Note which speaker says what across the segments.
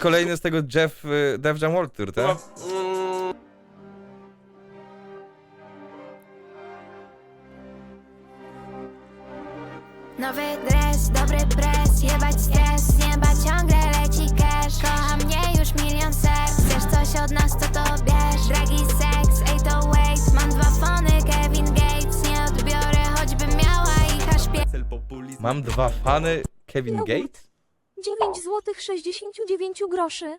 Speaker 1: Kolejny z tego Jeff, y, Def Jam World Tour, tak?
Speaker 2: Nowy dres, dobry pres, jebać stres Z nieba ciągle leci cash. Kocha mnie już milion serc Chcesz coś od nas, to to bierz. Dragi seks, 808 Mam dwa fony, Kevin Gates. Nie odbiorę, choćbym miała ich aż pięć
Speaker 1: Mam dwa fany, Kevin
Speaker 3: Jogurt.
Speaker 1: Gates?
Speaker 3: 9 zł 69 groszy.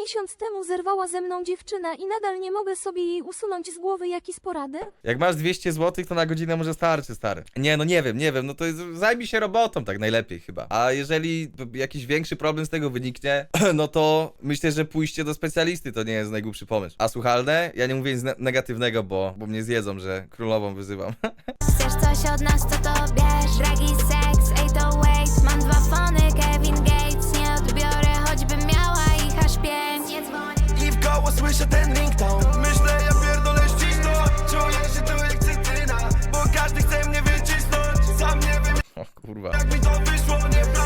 Speaker 3: Miesiąc temu zerwała ze mną dziewczyna i nadal nie mogę sobie jej usunąć z głowy jaki z porady.
Speaker 1: Jak masz 200 zł, to na godzinę może starczy, stary. Nie, no nie wiem, nie wiem, no to jest, zajmij się robotą tak najlepiej chyba. A jeżeli jakiś większy problem z tego wyniknie, no to myślę, że pójście do specjalisty to nie jest najgłupszy pomysł. A słuchalne? Ja nie mówię nic ne- negatywnego, bo, bo mnie zjedzą, że królową wyzywam.
Speaker 2: Chcesz coś od nas, to to bierz. Dragi seks, 808 Mam dwa fony, Kevin Gates. Nie odbiorę, choćbym miała ich aż pięć. Nie dzwoń
Speaker 4: I w koło słyszę ten ringtone. Myślę, ja pierdolę ścisnąć Czuję się tu jak cytryna Bo każdy chce mnie wycisnąć. Sam nie wiem
Speaker 1: o kurwa.
Speaker 4: jak mi to wyszło Nie planowałem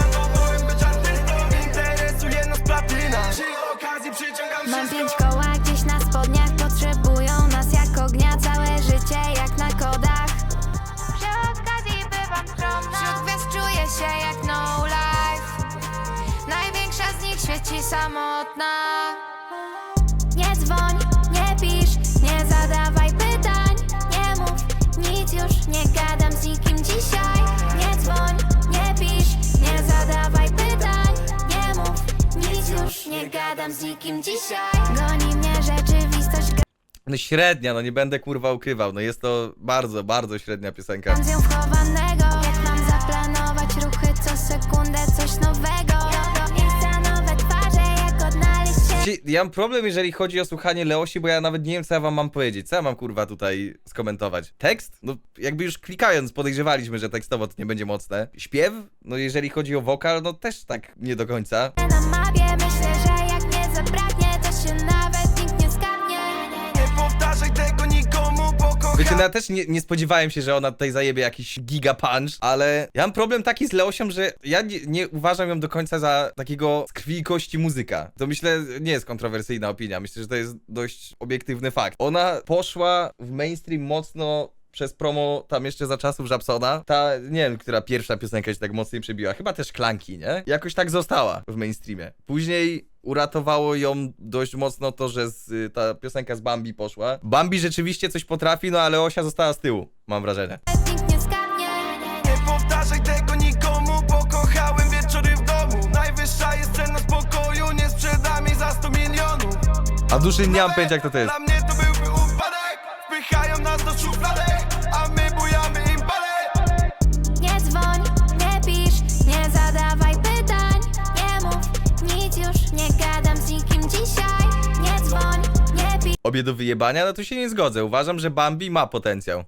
Speaker 2: samotna. Nie dzwoń, nie pisz Nie zadawaj pytań. Nie mów nic już Nie gadam z nikim dzisiaj. Nie dzwoń, nie pisz Nie zadawaj pytań. Nie mów nic już Nie gadam z nikim dzisiaj. Goni mnie rzeczywistość
Speaker 1: No średnia, no nie będę kurwa ukrywał, no jest to bardzo, bardzo średnia piosenka.
Speaker 2: Gadam z nią wchowanego. Jak mam zaplanować ruchy Co sekundę coś nowego
Speaker 1: Ci- Ja mam problem, jeżeli chodzi o słuchanie Leosi, bo ja nawet nie wiem, co ja wam mam powiedzieć. Co ja mam kurwa tutaj skomentować? Tekst? No jakby już klikając podejrzewaliśmy, że tekstowo to nie będzie mocne. Śpiew? No jeżeli chodzi o wokal, no też tak nie do końca.
Speaker 2: na Myślę, że jak mnie zabraknie To się nawet
Speaker 1: Wiecie, no ja też nie, nie spodziewałem się, że ona tutaj zajebie jakiś giga punch, ale ja mam problem taki z Leosią, że ja nie, nie uważam ją do końca za takiego z krwi i kości muzyka. To myślę, nie jest kontrowersyjna opinia, myślę, że to jest dość obiektywny fakt. Ona poszła w mainstream mocno przez promo tam jeszcze za czasów Żabsona. Ta, nie wiem, która pierwsza piosenka się tak mocniej przebiła. Chyba też Klanki, nie? Jakoś tak została w mainstreamie. Później uratowało ją dość mocno to, że z, y, ta piosenka z Bambi poszła. Bambi rzeczywiście coś potrafi, no ale Osia została z tyłu, mam wrażenie.
Speaker 2: Nikt nie skapnie
Speaker 4: Nie powtarzaj tego nikomu, bo kochałem wieczory w domu Najwyższa jest cena spokoju, nie sprzedam jej za 100 milionów
Speaker 1: A duszy nie mam pojęcia jak to, to jest.
Speaker 4: Dla mnie to byłby upadek Wpychają nas do szufladek A my bujamy
Speaker 1: Obie do wyjebania? No tu się nie zgodzę. Uważam, że Bambi ma potencjał.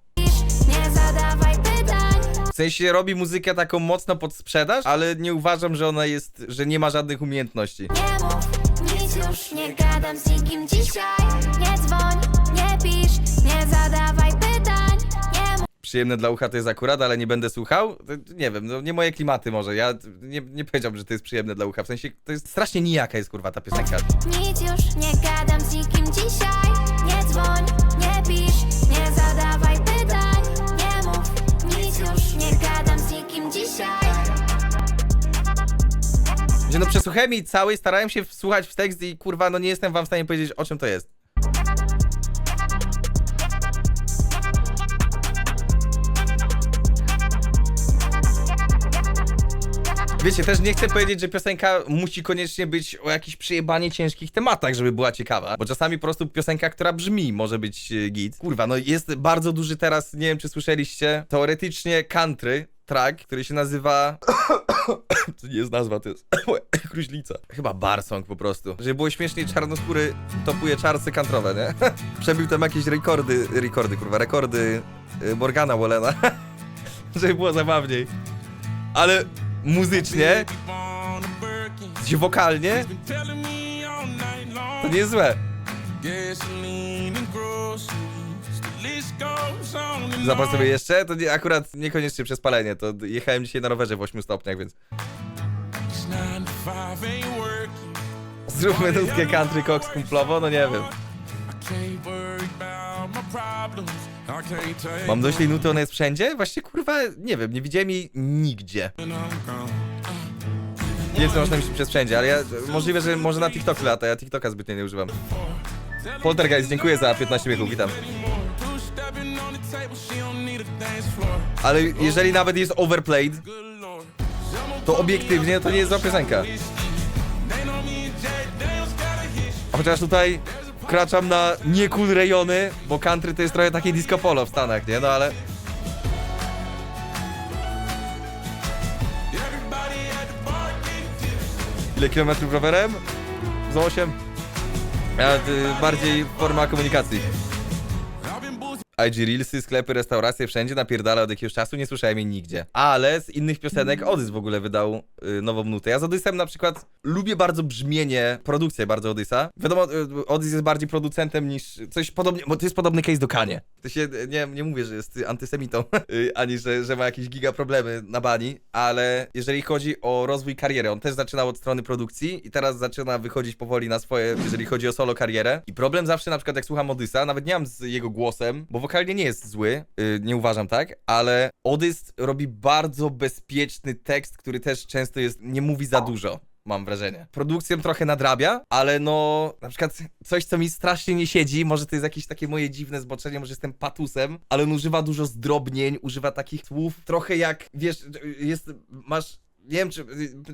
Speaker 2: Nie zadawaj pytań
Speaker 1: W sensie robi muzykę taką mocno pod sprzedaż, ale nie uważam, że ona jest, że nie ma żadnych umiejętności.
Speaker 2: Nie mów nic już Nie gadam z nikim dzisiaj Nie dzwoń, nie pisz Nie zadawaj pytań
Speaker 1: Przyjemne dla ucha to jest akurat, ale nie będę słuchał. To, nie wiem, no nie moje klimaty może. Ja nie, nie powiedziałbym, że to jest przyjemne dla ucha. W sensie to jest strasznie nijaka jest kurwa ta piosenka.
Speaker 2: nic już Nie gadam z nikim dzisiaj Nie dzwoń, nie pisz Nie zadawaj pytań Nie mów nic już Nie gadam z nikim dzisiaj
Speaker 1: Gdzie no przesłuchałem jej całej, starałem się wsłuchać w tekst i kurwa, no nie jestem wam w stanie powiedzieć o czym to jest. Wiecie, też nie chcę powiedzieć, że piosenka musi koniecznie być o jakichś przyjebanie ciężkich tematach, żeby była ciekawa, bo czasami po prostu piosenka, która brzmi, może być e, git. Kurwa, no jest bardzo duży teraz, nie wiem czy słyszeliście, teoretycznie country track, który się nazywa... to nie jest nazwa, to jest kruźlica. Chyba barsong po prostu. Żeby było śmieszniej, czarnoskóry topuje czarce kantrowe, nie? Przebił tam jakieś rekordy, rekordy, kurwa, rekordy y, Morgana Wallena. Żeby było zabawniej. Ale muzycznie, gdzie wokalnie, to nie złe. Zapal sobie jeszcze? To nie, akurat niekoniecznie przez palenie, to jechałem dzisiaj na rowerze w 8 stopniach, więc... Zróbmy nutkę country cox kumplowo, no nie wiem. Mam dość nuty, ona jest wszędzie? Właśnie kurwa, nie wiem, nie widziałem jej nigdzie. Nie wiem, co można myśleć przez wszędzie, ale ja, możliwe, że może na TikToku lata, ja TikToka zbytnio nie używam. Poltergeist, dziękuję za 15 miechów, witam. Ale jeżeli nawet jest overplayed, to obiektywnie to nie jest zła piosenka. Chociaż tutaj wkraczam na nie cool rejony, bo country to jest trochę takie disco polo w Stanach, nie? No ale... Ile kilometrów rowerem? Z 8? Ja, y, bardziej forma komunikacji. IG Reelsy, sklepy, restauracje, wszędzie napierdala od jakiegoś czasu, nie słyszałem jej nigdzie. Ale z innych piosenek Odys w ogóle wydał y, nową nutę. Ja z Odysem na przykład lubię bardzo brzmienie, produkcję bardzo Odysa. Wiadomo, y, Odys jest bardziej producentem niż coś podobnie, bo to jest podobny case do Kanie. To się, nie, nie mówię, że jest antysemitą, y, ani że, że ma jakieś giga problemy na bani, ale jeżeli chodzi o rozwój kariery, on też zaczynał od strony produkcji i teraz zaczyna wychodzić powoli na swoje, jeżeli chodzi o solo karierę. I problem zawsze na przykład jak słucham Odysa, nawet nie mam z jego głosem, bo wokalnie nie jest zły, yy, nie uważam tak, ale Odys robi bardzo bezpieczny tekst, który też często jest, nie mówi za dużo. Mam wrażenie. Produkcją trochę nadrabia, ale no, na przykład coś, co mi strasznie nie siedzi, może to jest jakieś takie moje dziwne zboczenie, może jestem patusem, ale on używa dużo zdrobnień, używa takich słów, trochę jak, wiesz, jest, masz nie wiem, czy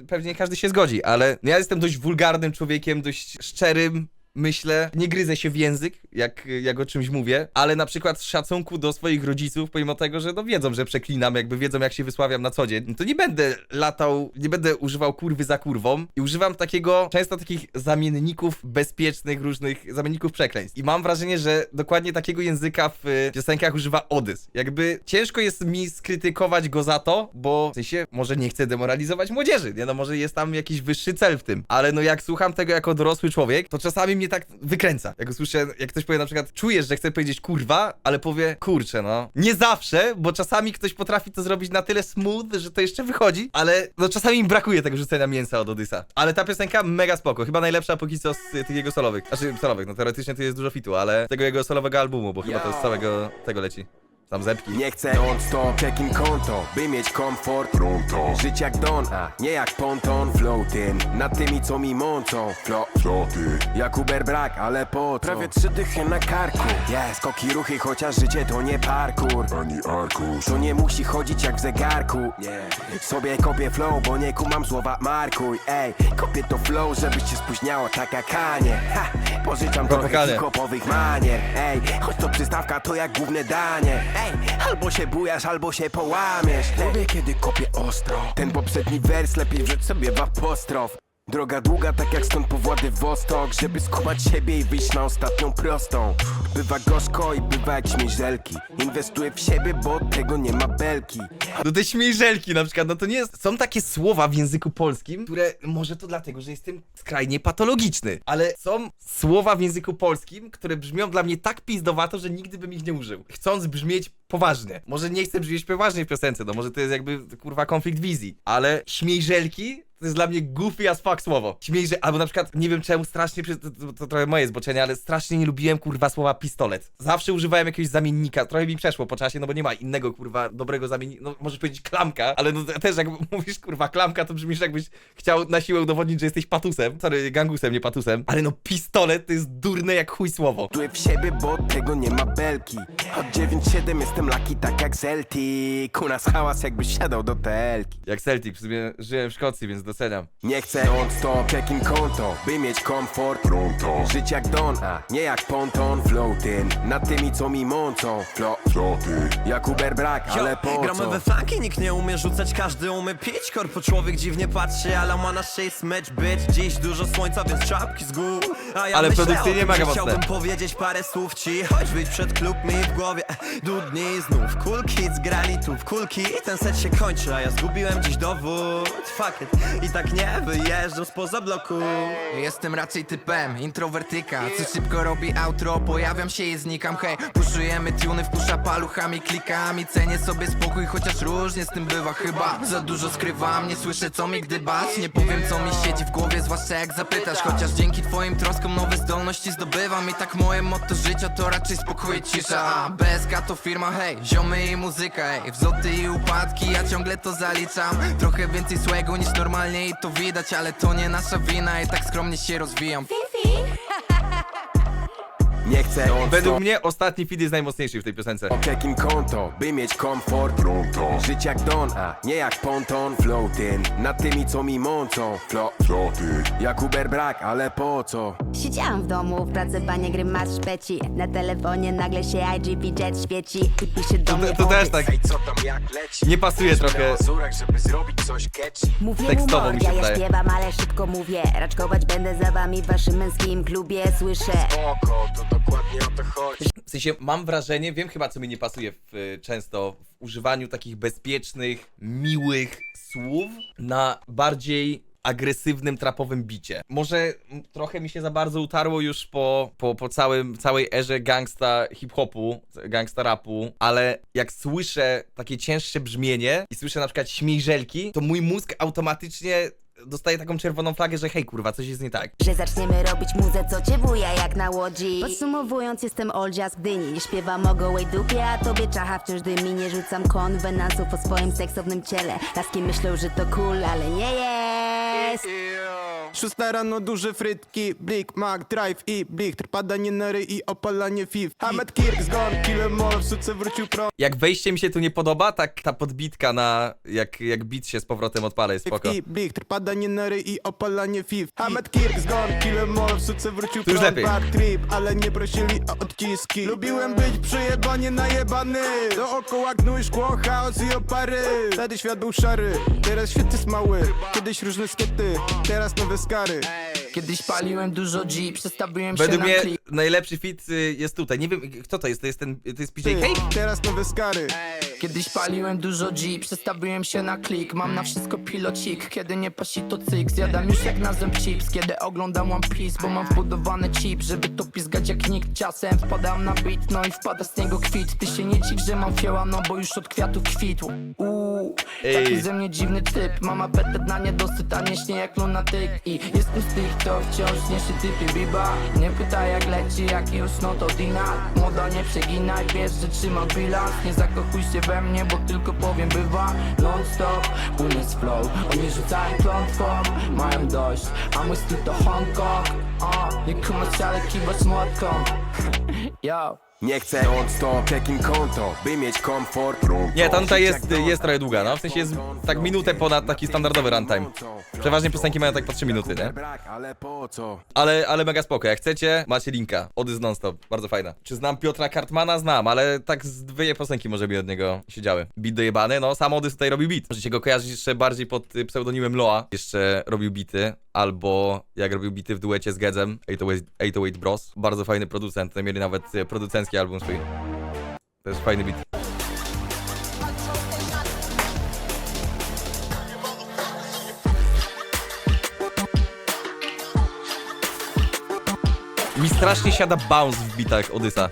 Speaker 1: pewnie każdy się zgodzi, ale ja jestem dość wulgarnym człowiekiem, dość szczerym. Myślę, nie gryzę się w język, jak, jak o czymś mówię, ale na przykład z szacunku do swoich rodziców, pomimo tego, że no wiedzą, że przeklinam, jakby wiedzą, jak się wysławiam na co dzień, to nie będę latał, nie będę używał kurwy za kurwą i używam takiego, często takich zamienników bezpiecznych, różnych zamienników przekleństw. I mam wrażenie, że dokładnie takiego języka w piosenkach używa Odys. Jakby ciężko jest mi skrytykować go za to, bo w sensie może nie chcę demoralizować młodzieży, nie no może jest tam jakiś wyższy cel w tym, ale no jak słucham tego jako dorosły człowiek, to czasami mnie tak wykręca. Jak usłyszę, jak ktoś powie na przykład, czujesz, że chce powiedzieć kurwa, ale powie kurczę no. Nie zawsze, bo czasami ktoś potrafi to zrobić na tyle smooth, że to jeszcze wychodzi, ale no czasami mi brakuje tego rzucenia mięsa od Odysa. Ale ta piosenka mega spoko, chyba najlepsza póki co z tych jego solowych. Znaczy solowych, no teoretycznie to jest dużo fitu, ale tego jego solowego albumu, bo chyba to z całego tego leci. Tam zepki.
Speaker 5: Nie chcę. Non-stop, jakim konto By mieć komfort. Pronto. Żyć jak Don, a. nie jak ponton. Floating Nad tymi co mi mącą. Flo Floty Jak Uber brak, ale po co? Prawie trzy dychy na karku. Yeah, skoki ruchy, chociaż życie to nie parkour. Ani arkusz To nie musi chodzić jak w zegarku. Nie. Sobie kopię flow, bo nie kumam słowa markuj. Ej, kopię to flow, żebyś się spóźniało tak jak Kanie Ha, pożyczam trochę hip-hopowych manier. Ej, choć to przystawka to jak główne danie. Ej, albo się bujasz, albo się połamiesz. Lubię kiedy kopię ostro. Ten poprzedni wers lepiej wrzuć sobie w apostrof Droga długa, tak jak stąd po Władywostok Żeby skubać siebie i wyjść na ostatnią prostą. Bywa gorzko i bywa jak śmierzelki Inwestuję w siebie, bo tego nie ma belki.
Speaker 1: No te śmiejżelki na przykład, no to nie jest... Są takie słowa w języku polskim, które... Może to dlatego, że jestem skrajnie patologiczny, ale są słowa w języku polskim, które brzmią dla mnie tak pizdowato, że nigdy bym ich nie użył. Chcąc brzmieć poważnie. Może nie chcę brzmieć poważnie w piosence, no może to jest jakby, kurwa, konflikt wizji, ale śmiejżelki to jest dla mnie goofy as fuck słowo. Śmiejże, albo na przykład, nie wiem czemu strasznie, to, to, to trochę moje zboczenie, ale strasznie nie lubiłem kurwa słowa pistolet. Zawsze używałem jakiegoś zamiennika, trochę mi przeszło po czasie, no bo nie ma innego kurwa dobrego zamiennika, no możesz powiedzieć klamka, ale no też jak mówisz kurwa klamka, to brzmisz jakbyś chciał na siłę udowodnić, że jesteś patusem. Sorry, gangusem, nie patusem. Ale no pistolet to jest durne jak chuj słowo.
Speaker 5: Czuję w siebie, bo tego nie ma belki Od 9-7 jestem laki tak jak Celtic. U nas hałas jakbyś siadał do telki
Speaker 1: Jak Celtic, w sumie żyłem w Szkocji, więc doceniam.
Speaker 5: Nie chcę non-stop, jakim konto? By mieć komfort. Pronto. Żyć jak Don, a nie jak ponton. Floating. Nad tymi co mi mącą. Flo Floty Jak Uber brak, ale po
Speaker 6: Gramy
Speaker 5: co?
Speaker 6: we flanki, nikt nie umie rzucać, każdy umie pić. Korpo człowiek dziwnie patrzy, ale ma na szyi smecz bitch Dziś dużo słońca, więc czapki z gór. A ja
Speaker 1: Ale
Speaker 6: myślę o tym,
Speaker 1: mega
Speaker 6: że
Speaker 1: mocne.
Speaker 6: Chciałbym powiedzieć parę słów ci. Choć być przed klub mi w głowie Dudni I znów Cool Kids grali tu w kulki Ten set się kończy, a ja zgubiłem dziś dowód. Fuck it, i tak nie wyjeżdżam spoza bloku.
Speaker 7: Jestem raczej typem introwertyka Co szybko robi outro, pojawiam się i znikam Hej, puszujemy tuny, wpusza paluchami, klikami Cenię sobie spokój, chociaż różnie z tym bywa. Chyba Za dużo skrywam, nie słyszę co mi gdybasz Nie powiem co mi siedzi w głowie, zwłaszcza jak zapytasz. Chociaż dzięki twoim troskom nowe zdolności zdobywam I tak moje motto życia to raczej spokój i cisza. A BSK to firma, hej, ziomy i muzyka Hej, wzloty i upadki, ja ciągle to zaliczam. Trochę więcej słego niż normalnie i to widać Ale to nie nasza wina i tak skromnie się rozwijam
Speaker 5: Nie chcę on
Speaker 1: Według mnie ostatni feed jest najmocniejszy w tej piosence.
Speaker 5: Jakim konto, by mieć komfort Pronto Żyć jak Don, a nie jak ponton Floating, nad tymi co mi mącą Flo, floty Jak Uber brak, ale po co?
Speaker 8: Siedziałam w domu, w pracy panie gry masz szpeci Na telefonie nagle się IGP jet świeci I pisze do mnie
Speaker 1: to też tak
Speaker 5: co tam jak leci?
Speaker 1: nie pasuje trochę.
Speaker 5: Azurach, żeby zrobić coś catchy
Speaker 8: Mówię
Speaker 1: tekstowo
Speaker 8: mu
Speaker 1: mi się
Speaker 8: mordia, ja
Speaker 1: wydaje.
Speaker 8: śpiewam, ale szybko mówię Raczkować będę za wami w waszym męskim klubie Słyszę
Speaker 5: Oko, to dokładnie o to chodzi
Speaker 1: W sensie mam wrażenie, wiem chyba co mi nie pasuje w, y, często w używaniu takich bezpiecznych, miłych słów na bardziej agresywnym, trapowym bicie. Może trochę mi się za bardzo utarło już po, po, po całym, całej erze gangsta hip-hopu, gangsta rapu, ale jak słyszę takie cięższe brzmienie i słyszę na przykład śmiejżelki, to mój mózg automatycznie dostaje taką czerwoną flagę, że hej kurwa, coś jest nie tak.
Speaker 8: że zaczniemy robić muzę, co cię buja jak na łodzi. Podsumowując, jestem Oldzia z Gdyni Śpiewam o gołej dupie, a tobie czacha wciąż dymi. Nie rzucam konwenansów o swoim seksownym ciele. Laski myślą, że to cool, ale nie jest
Speaker 9: Szósta rano duże frytki, Blik, Mac, Drive i Blik. Padanie na i opalanie fiw Hamed Kirk zgon, killer mall, w suce wrócił prąd
Speaker 1: Jak wejście mi się tu nie podoba, tak ta podbitka na jak, jak bit się z powrotem odpala jest spoko.
Speaker 9: i Blik Padanie na i opalanie fiw Hamed Kirk zgon, killer mall, w suce wrócił
Speaker 1: Tu już
Speaker 9: prąd
Speaker 1: lepiej.
Speaker 9: Bad trip, ale nie prosili o odciski. Lubiłem być przejebanie najebany. Dookoła gnój, szkło, chaos i opary. Wtedy świat był szary, teraz świat jest mały. Kiedyś różne skiety, teraz nowe skary.
Speaker 7: Kiedyś paliłem dużo G, przestawiłem
Speaker 1: Według
Speaker 7: się
Speaker 1: mnie
Speaker 7: na klik
Speaker 1: najlepszy fit y, jest tutaj. Nie wiem, kto to jest, to jest ten, to jest PJ Cake?
Speaker 9: Teraz nowe skary
Speaker 7: Kiedyś paliłem dużo G, przestawiłem się na klik. Mam na wszystko pilocik, kiedy nie pasi to cyk. Zjadam już jak na zęb chips, kiedy oglądam One Piece Bo mam wbudowany chip, żeby to pizgać jak nikt. Czasem wpadam na beat, no i wpada z niego kwit. Ty się nie dziw, że mam fioła, no bo już od kwiatów kwitł. Uuu,
Speaker 1: Ej.
Speaker 7: taki ze mnie dziwny typ. Mam apetyt na niedosyt, a nie śnie jak lunatyk. I jestem z tych, kto wciąż niesie typy biba. Nie pytaj jak leci, jak już no to dina. Młoda nie przeginaj, wiesz, że trzymam bilans. Nie zakochuj się we mnie, bo tylko powiem bywa Non stop, z flow Oni rzucają klątwą, mają dość A mój styl to Hongkong uh, Nie kumasz, ale kiwasz młotką. Yo
Speaker 5: Nie chcę non-stop, jakim konto, by mieć komfort
Speaker 1: Nie, ta nuta jest, jest trochę długa, no. W sensie jest tak minutę ponad taki standardowy runtime. Przeważnie piosenki mają tak po 3 minuty, nie?
Speaker 5: Ale po co?
Speaker 1: Ale, mega spoko. Jak chcecie, macie linka. Odys non-stop. Bardzo fajna. Czy znam Piotra Kartmana? Znam, ale tak z dwie piosenki może mi od niego siedziały. Beat dojebany, no sam Odys tutaj robił beat. Możecie go kojarzyć jeszcze bardziej pod y, pseudonimem Loa. Jeszcze robił bity. Albo jak robił bity w duecie z Gedzem, 808, 808 Bros. Bardzo fajny producent. Mieli nawet y, producencki album swój. To jest fajny beat. Mi strasznie siada bounce w bitach Odysa.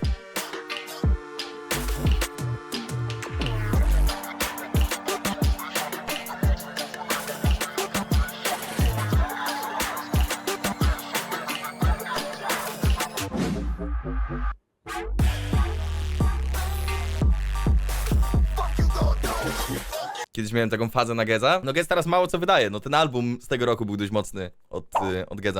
Speaker 1: Kiedyś miałem taką fazę na Geza. No Gez teraz mało co wydaje. No ten album z tego roku był dość mocny od, y, od Geza.